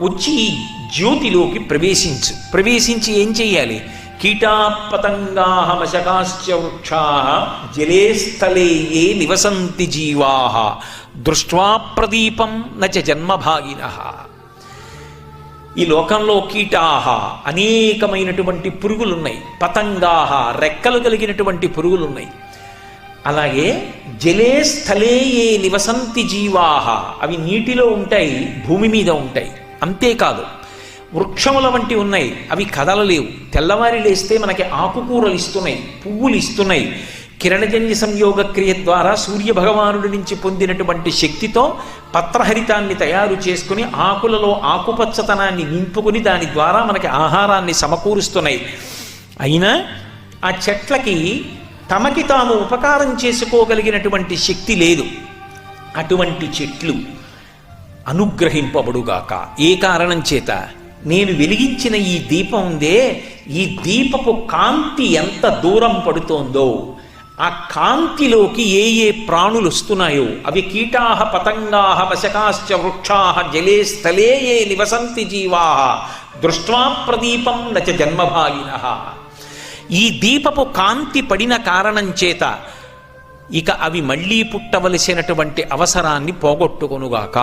వచ్చి జ్యోతిలోకి ప్రవేశించు. ప్రవేశించి ఏం చెయ్యాలి? కీటాపతంగా మశకాశ్చ వృక్షా జలే స్థలే ఏ నివసంతి జీవా. దృష్ట్వా ప్రదీపం నచ జన్మభాగిన. ఈ లోకంలో కీటాహ అనేకమైనటువంటి పురుగులున్నాయి. పతంగాహ రెక్కలు కలిగినటువంటి పురుగులున్నాయి. అలాగే జలే స్థలే ఏ నివసంతి జీవాహ అవి నీటిలో ఉంటాయి భూమి మీద ఉంటాయి. అంతేకాదు వృక్షముల వంటి ఉన్నాయి అవి కదలలేవు తెల్లవారి లేస్తే మనకి ఆకుకూరలు ఇస్తున్నాయి పువ్వులు ఇస్తున్నాయి. కిరణజన్య సంయోగ క్రియ ద్వారా సూర్య భగవానుడి నుంచి పొందినటువంటి శక్తితో పత్రహరితాన్ని తయారు చేసుకుని ఆకులలో ఆకుపచ్చతనాన్ని నింపుకుని దాని ద్వారా మనకి ఆహారాన్ని సమకూరుస్తున్నాయి. అయినా ఆ చెట్లకి తమకి తాము ఉపకారం చేసుకోగలిగినటువంటి శక్తి లేదు. అటువంటి చెట్లు అనుగ్రహింపబడుగాక. ఏ కారణం చేత? నేను వెలిగించిన ఈ దీపం ఉందే ఈ దీపపు కాంతి ఎంత దూరం పడుతోందో. ఆ కాంతిలోకి ఏ ఏ ప్రాణులు వస్తున్నాయో అవి కీటాహ పతంగాహ వశకాశ్చ వృక్షాహ జలే స్థలే ఏ నివసంతి జీవా దృష్ట్వా ప్రదీపం నచ జన్మభాగిన ఈ దీపపు కాంతి పడిన కారణం చేత ఇక అవి మళ్ళీ పుట్టవలసినటువంటి అవసరాన్ని పోగొట్టుకొనుగాక.